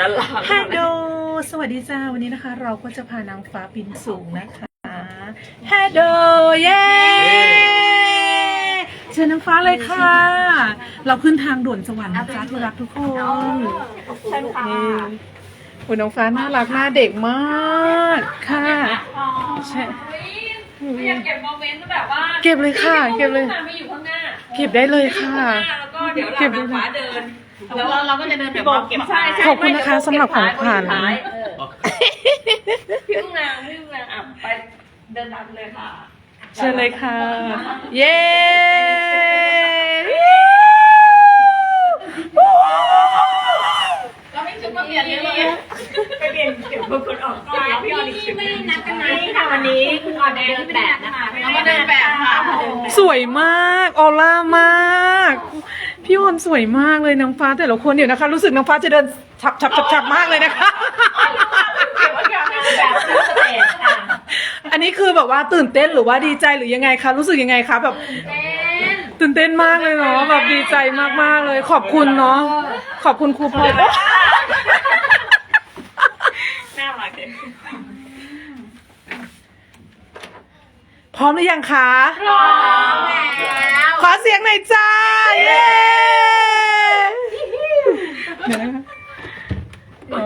ตลอดฮัลโหลสวัสดีจ้า วันนี้นะคะ เราก็จะพานางฟ้าบินสูงนะคะฮัลโหลเย้เชิญนางฟ้าเลยค่ะ เราขึ้นทางด่วนสวรรค์นะจ๊ะที่รักทุกคนใช่ค่ะนี่โอ้ยน้องฟ้าน่ารักหน้าเด็กมากค่ะใช่อยากเก็บโมเมนต์แบบว่า เก็บเลยค่ะ เก็บเลยไม่อยู่ข้างหน้าเก็บได้เลยค่ะแล้วก็เดี๋ยวเรานางฟ้าเดิน แล้วเราก็จะเดินแบบเก็บใช่ใช่ขอบคุณนะคะสำหรับของขวัญพี่ลุงนางพี่ลุงนางอะไปเดินตามเลยค่ะ เชิญเลยค่ะ เย้เราไม่ชุดมาเปลี่ยนเลย ไปเปลี่ยนเก็บบางคนออกก็แล้วพี่ออนอีกชุดไม่นัดกันนะนี่ค่ะวันนี้คุณออนเดินแบบนะคะเรามาเดินแบบค่ะ สวยมาก ออร่ามาก พี่ออนสวยมากเลยนางฟ้าแต่ละคนเดี๋ยวนะคะ รู้สึกนางฟ้าจะเดินฉับฉับฉับฉับมากเลยนะคะเก็บไว้ก่อนแบบสเตจค่ะอันนี้คือแบบว่าตื่นเต้นหรือว่าดีใจหรือยังไงคะรู้สึกยังไงคะแบบตื่นเต้นมากเลยเนาะแบบดีใจมากๆเลย ขอบคุณเนาะขอบคุณครูพลอยน่ารักเลยพร้อมหรือยังคะพร้อมแล้ว ขอเสียงหน่อยจ้า เย้เดี๋ยวนะคะเอา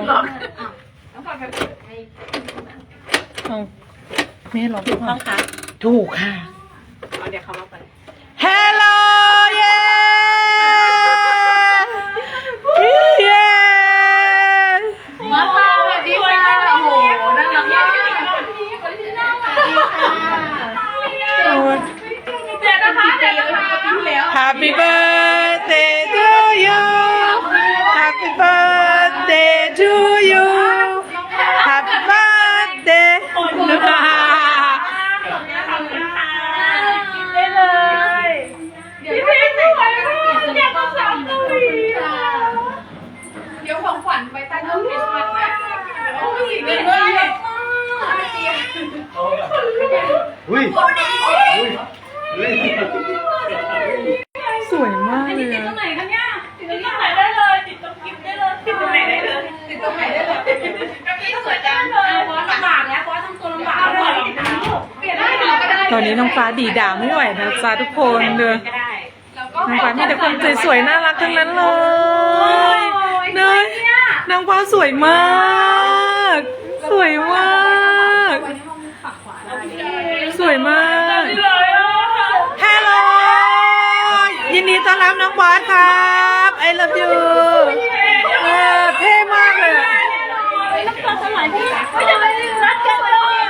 เอาไม่ให้ร้องถูกต้องคะถูกค่ะ เอาเดี๋ยวเขามาไป Hello เย้เย้ มาค่ะสวัสดีค่ะโอ้โหน่ารักมากเดี๋ยวนะคะเดี๋ยวนะคะแล้ว Happy birthday to you Happy birthday to you Happy birthday ได้เลยพี่พี่สวยมากอยากมาสาวเกาหลีอะ เดี๋ยวของขวัญไว้ใต้ต้นคริสต์มาสนะ โอ้ยดีด้วย อุ้ยอุ้ย สวยมากเลย ติดตร อะ งไหนคะเนี่ยติดตรงไหนได้เลยติดตรงกิฟได้เลยติดตรงไหนได้เลย ติดตรงไหนได้เลย กับพี่สวยจังเลยบอสลำบากแล้วบอสทำตัวลำบากเลยเปลี่ยนได้ ก็ได้ตอนนี้น้องฟ้าดีด่าไม่ไหวนะจ๊ะทุกคนเด้อก็ได้แล้วก็น้องฟ้ามีแต่คนสวยๆน่ารักทั้งนั้นเลยเนยนางฟ้าสวยมาก สวยมาก สวยมากเลยอะฮัลโหลยินดีต้อนรับน้องบอสครับ I love you เออเท่มากเลยอะน้ำตาสลายพี่ไม่ได้เลยรักกันเลย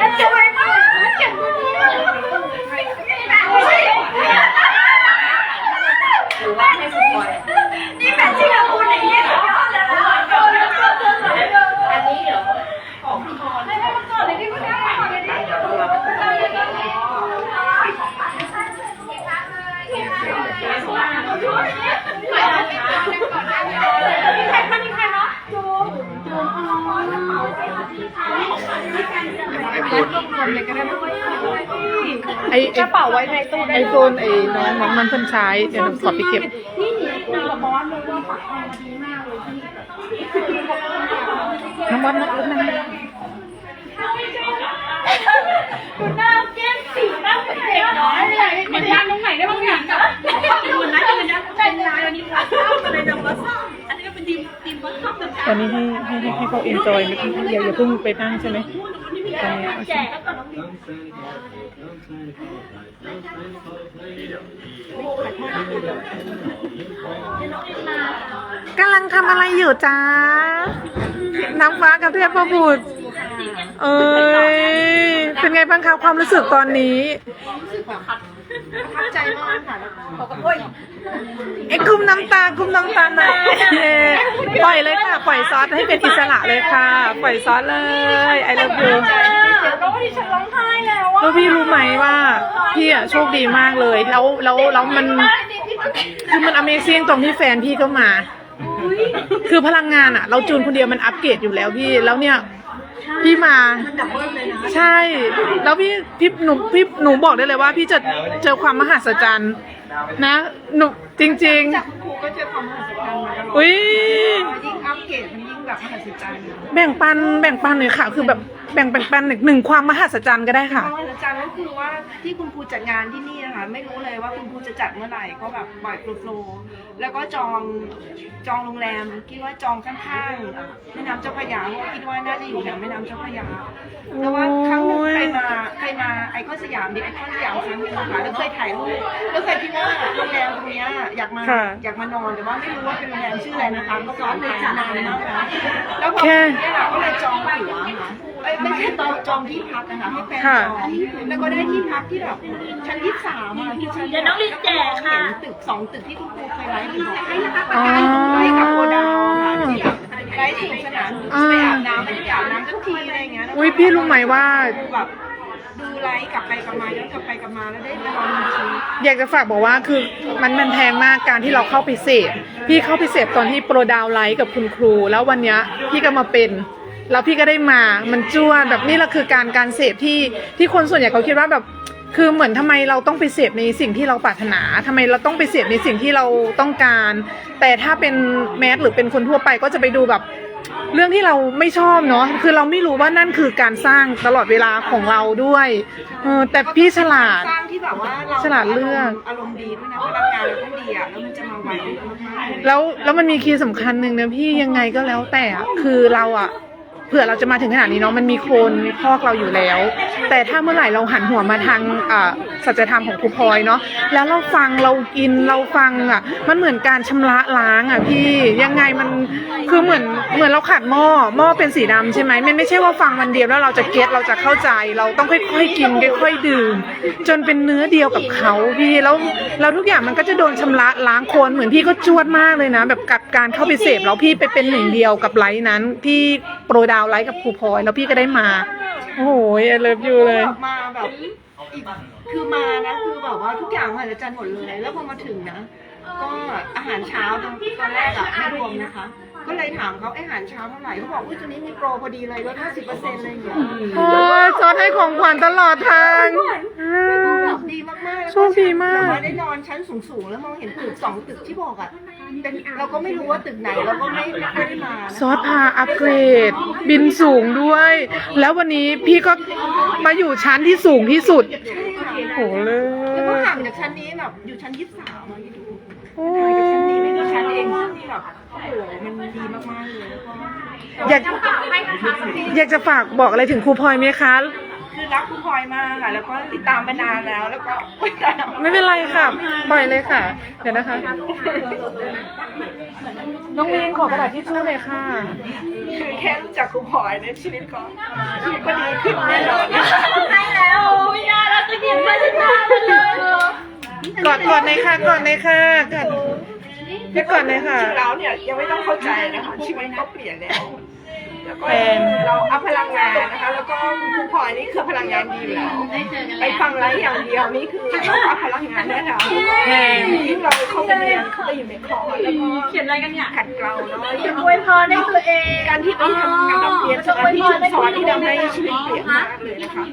รักกันเลยมากรักกันนี่แฟนที่เราพูดอย่างนี้สุดยอดเลยอันนี้เดี๋ยวของพี่พรให้ให้มันก่อนเลยที่คุณได้ก่อนเลยดิใครคนนี้ใครเนาะ ไอไอกระเป๋าไว้ในตู้ไอโฟนไอน้องน้องมันเพิ่นใช้เดี๋ยวหนูขอไปเก็บน้องบอสนักลุกนั่ง ต่างตอนนี้ให้ให้ให้ให้เขาเอนจอยอย่าอย่าเพิ่งไปนั่งใช่ไหมตอนนี้โอๆเคแจกแล้วก็น้องบีกำลังทำอะไรอยู่จ้า น้ำฟ้ากับเทพบุตรเอ้ย เป็นไงบ้างคะความรู้สึกตอนนี้ใจมากค่ะเขาก็โอ้ยไอ้กุมน้ำตากุมน้ำตาหน่อยเอ่อ ปล่อยเลยค่ะ ปล่อยซอสให้เป็นอิสระเลยค่ะ ปล่อยซอสเลยไอ o v e you แล้ววันนี้ฉันร้องไห้แล้วอะแล้วพี่รู้ไหมว่าพี่อะโชคดีมากเลย แล้วแล้วแล้วมันคือมัน Amazing ตรงที่แฟนพี่ก็มา คือพลังงานอะเราจูนคนเดียวมันอัปเกรดอยู่แล้วพี่ แล้วเนี่ยพี่มา ใช่ แล้วพี่พี่หนูพี่หนูบอกได้เลยว่า พี่จะเจอความมหัศจรรย์นะ หนูจริงครู ก็เจอความมหัศจรรย์มาตลอดๆอุ้ยยิ่งอัปเกรดมันยิ่งแบบมหัศจรรย์ แบ่งปันแบ่งปันหน่อยค่ะ คือแบบแบ่งแบ่งปันหนึ่งความมหัศจรรย์ก็ได้ค่ะ ความมหัศจรรย์ก็คือว่าที่คุณครูจัดงานที่นี่นะคะไม่รู้เลยว่าคุณครูจะจัดเมื่อไหร่ก็แบบปล่อยโฟลว์ๆแล้วก็จองจองโรงแรมคิดว่าจองข้างๆแม่น้ำเจ้าพระยาเพราะว่าคิดว่าน่าจะอยู่แถวแม่น้ำเจ้าพระยาแต่ว่าครั้งหนึงใครมาใครมาไอคอนสยามดิไอคอนสยามครั้งหนึงนะคะแล้วเคยถ่ายรูปแล้วเคยคิดว่าโรงแรมตรงเนี้ยอยากมาค่ะ อยากมานอนแต่ว่าไม่รู้ว่าเป็นโรงแรมชื่ออะไรนะคะก็ซ้อนเลยนานมากนะแล้วพอแค่เนี่ยเราก็เลยจองตั๋วค่ะ เอ้ยไม่ใช่จองจองที่พักนะคะให้แฟนจค่ะองแล้วก็ได้ที่พักที่แบบชั้นยี่สามอะที่ชั้นเดี๋ยวน้องลิซแจกค่ะ เห็นตึกสองตึกที่คุณครูเคยไลฟ์บอกอ๋อไลฟ์กับโกดาวค่ะที่แบบไลฟ์สนุกสนานไปอาบน้ำไม่ได้อาบน้ำทุกทีอะไรอย่างเงี้ยแล้วก็อุ้ยพี่รู้ไหมว่า ดูแบบดูไลฟ์กลับไปกลับมาย้อนกลับไปกลับมาแล้วได้ไปลองจริงอยากจะฝากบอกว่าคือมันมันแพงมากการที่เราเข้าไปเสพพี่เข้าไปเสพตอนที่โปรดาวไลท์กับคุณครู แล้ววันเนี้ยพี่ก็มาเป็น แล้วพี่ก็ได้มา มันจ้วนแบบนี่แหละคือการการเสพที่ที่คนส่วนใหญ่เขาคิดว่าแบบ คือเหมือนทำไมเราต้องไปเสพในสิ่งที่เราปรารถนาทำไมเราต้องไปเสพในสิ่งที่เราต้องการ แต่ถ้าเป็นแมสหรือเป็นคนทั่วไปก็จะไปดูแบบเรื่องที่เราไม่ชอบเนาะคือเราไม่รู้ว่านั่นคือการสร้างตลอดเวลาของเราด้วยเออแต่พี่ฉลาด สร้างที่แบบว่าเราฉลาดเลือกอารมณ์ดีด้วยนะพนักงานเราต้องดีอะแล้วมันจะมาไวมากๆเลยแล้วแล้วมันมีคีย์สำคัญหนึ่งนะพี่ยังไงก็แล้วแต่อะคือเราอะ เผื่อเราจะมาถึงขนาดนี้เนาะมันมีโคนพอกเราอยู่แล้ว แต่ถ้าเมื่อไหร่เราหันหัวมาทางสัจธรรมของครูพลอยเนาะแล้วเราฟังเราอินเราฟังอะ มันเหมือนการชำระล้างอะพี่ยังไงมันคือเหมือนเหมือนเราขัดหม้อหม้อเป็นสีดำใช่ไหมมันไม่ใช่ว่าฟังวันเดียวแล้วเราจะเก็ตเราจะเข้าใจ เราต้องค่อยๆกินค่อยๆดื่ม จนเป็นเนื้อเดียวกับเขาพี่แล้วแล้วทุกอย่างมันก็จะโดนชำระล้างโคนเหมือนพี่ก็จวดมากเลยนะ แบบกับการเข้าไปเสพแล้วพี่ไปเป็นหนึ่งเดียวกับไลฟ์นั้นที่โปรดาวไลฟ์กับครูพลอยแล้วพี่ก็ได้มา โอ้โหเลิฟยูเลย แบบมาแบบอีกคือมานะคือแบบว่าทุกอย่างมหัศจรรย์หมดเลย แล้วพอมาถึงนะ ก็อาหารเช้าตอนตอนแรกอะไม่รวมนะคะ ก็เลยถามเขาไออาหารเช้าเท่าไหร่เขาบอกว่าตัวนี้มีโปรพอดีเลยลด50%อะไรอย่างเงี้ยโอ้ยซอสให้ของขวัญตลอดทางอ่าแบบดีมากๆแล้วโชคดีมาก แบบว่าได้นอนชั้นสูงๆ แล้วมองเห็นตึกสองตึกที่บอกอะ เป็นเราก็ไม่รู้ว่าตึกไหนเราก็ไม่ไม่ได้มาซอสพาอัปเกรด บินสูงด้วย แล้ววันนี้พี่ก็มาอยู่ชั้นที่สูงที่สุดโอ้โหเลย แล้วก็ห่างจากชั้นนี้แบบอยู่ชั้นยี่สิบสามอะที่โอ้ห่างจากชั้นนี้ไม่ยกี่ชั้นเองซึ่งแบบโอ้โหมันดีมากๆเลยแล้วก็อยาก อยากจะฝากบอกอะไรถึงครูพลอยไหมคะ คือรักคุณพลอยมากค่ะแล้วก็ติดตามมานานแล้วแล้วก็ไม่ตามไม่เป็นไรค่ะ ปล่อยเลยค่ะ เดี๋ยวนะคะ น้องมีนขอกระดาษทิชชู่เลยค่ะ คือแค่รู้จักคุณพลอยในยชีวิตก็ชีวิตก็ดีขึ้นแน่นอนใช่แล้วโอ้ยยาเราจะกินไม่ได้ทานเลยกอดกอดเลยค่ะกอดเลยค่ะกอดเดี๋ยวกอดเลยค่ะ จริงๆแล้วเนี่ยยังไม่ต้องเข้าใจนะคะชีวิตก็เปลี่ยนแล้วแล้วก็แฟนเราเอาพลังงานนะคะ แล้วก็คุณครูพลอยนี่คือพลังงานดีอยู่แล้วได้เจอกันไปแล้ว ฟังไลฟ์อย่างเดียวนี่คือเราเอาพลังงานแน่นอนแพงยิ่งเราเข้าไปเรียนเข้าไปอยู่ในคอร์สแล้วก็เขียนอะไรกันเนี่ยขัดเกลาเนาะอวยพรให้ตัวเองการที่ไปทำการรับเรียนสถานที่ชุมสอนที่ทำให้ชีวิตเปลี่ยนมากเลยนะคะ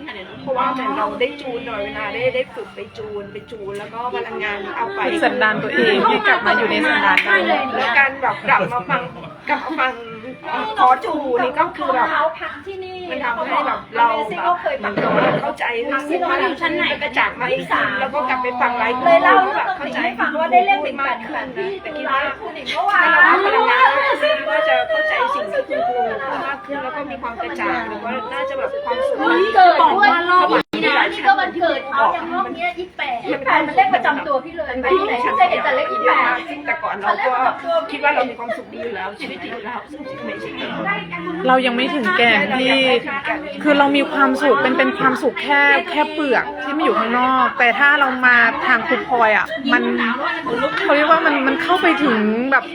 เพราะว่าเหมือนเราได้จูนโดยเวลาได้ได้ฝึกไปจูนไปจูนแล้วก็พลังงานเอาไป สันดานตัวเองที่กลับมาอยู่ในสันดานตัวเองแล้วการแบบกลับมาฟังกลับมาฟัง ขอจูนี่ก็คือแบบเขาพักที่นี่มันทำให้แบบเราแบบมันเข้าใจสิ่งที่อยู่ชั้นไหนกระจ่างมาอีกสามแล้วก็กลับไปฟังไลฟ์เลยเล่าแบเรื่อบงเข้านี้ใจให้ฟังว่าได้เล่นเป็นมาแบกบขึ้แบนบที่แต่ตุคิดลาว่าคุณหนิงเมื่อวาถ้านเรามีพลังงานมากขึ้นก็จะเข้าใจสิ่งที่คุณครูพูดมากขึ้นแล้วก็มีความกระจ่างแล้วก็น่าจะแบบความสุขวันเกิดด้วยรอบ นี้นะนี่ก็วันเกิดเขาอย่างรอบนี้ยี่สิบแปดยี่สิบแปดมันเลขประจำตัวพี่เลยไปที่ไหนฉันจะเห็นแต่เลขยี่สิบแปดซึ่งแต่ก่อนเราก็คิดว่าเรามีความสุขดีอยู่แล้วชีวิตดีอยู่แล้วซึ่งจริงไม่ใช่เรายังไม่ถึงแก่ที่คือเรามีความสุขเป็นเป็นความสุขแค่แค่เปลือกที่ไม่อยู่ข้างนอก แต่ถ้าเรามาทางครูพลอยอะ มันเขาเรียกว่ามันมันเข้าไปถึงแบบ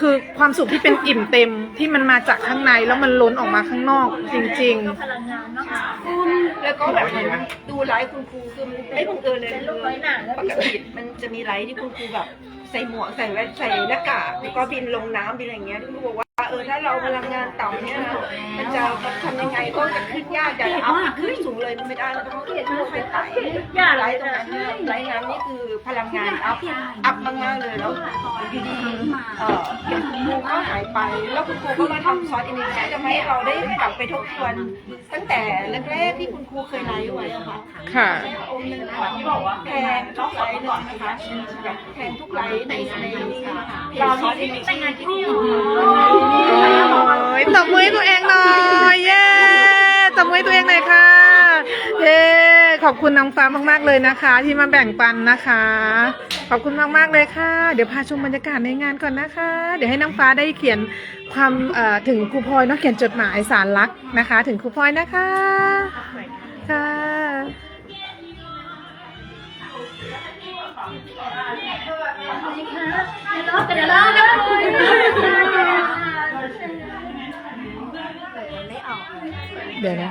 คือความสุขที่เป็นอิ่มเต็มที่มันมาจากข้างในแล้วมันล้นออกมาข้างนอก จริงพลังงานเนาะแล้วก็แบบเหมือนดูไลฟ์คุณครูคือมันไม่บังเอิญเลยเป็นลูกน้อยหนาแล้วปกติมันจะมีไลฟ์ที่คุณครูแบบ ใส่หมวกใส่แว่นใส่หน้ากากแล้วก็บินลงน้ำบินอะไรอย่างเงี้ยที่ครูบอกว่าว่า เออถ้าเราพลังงานต่ำเนี่ยนะมันจะทำยังไงก็จะขึ้นยากอยากจะเอาขึ้นสูงเลยมันไม่ได้เราต้องเรียนรู้ไปไต่ไต่ตรงนั้นไต่น้ำนี่คือพลังงานอัพอัพมากๆเลยแล้วอยู่ดีเออคุณครูก็หายไป แล้วคุณครูก็มาทำซอสอินเดียทำให้เราได้กลับไปทบทวนตั้งแต่แรกๆที่คุณครูเคยไลฟ์ไว้อะค่ะค่ะองค์หนึ่งแพงทุกไลฟ์เลยนะคะแบบแพงทุกไลฟ์ในในเราซอสอินเดียแต่งงานที่นี่โอ้ยตบมือให้ตัวเองหน่อยเย้ตบมือให้ตัวเองหน่อยค่ะเย้ขอบคุณน้องฟ้ามากๆเลยนะคะ ที่มาแบ่งปันนะคะ ขอบคุณมากๆเลยค่ะ เดี๋ยวพาชมบรรยากาศในงานก่อนนะคะ เดี๋ยวให้น้องฟ้าได้เขียนความเอ่อถึงครูพลอยเนาะเขียนจดหมายสารรักนะคะ ถึงครูพลอยนะคะค่ะเดี๋ยวราเดี๋ยวรา เดี๋ยวนะเ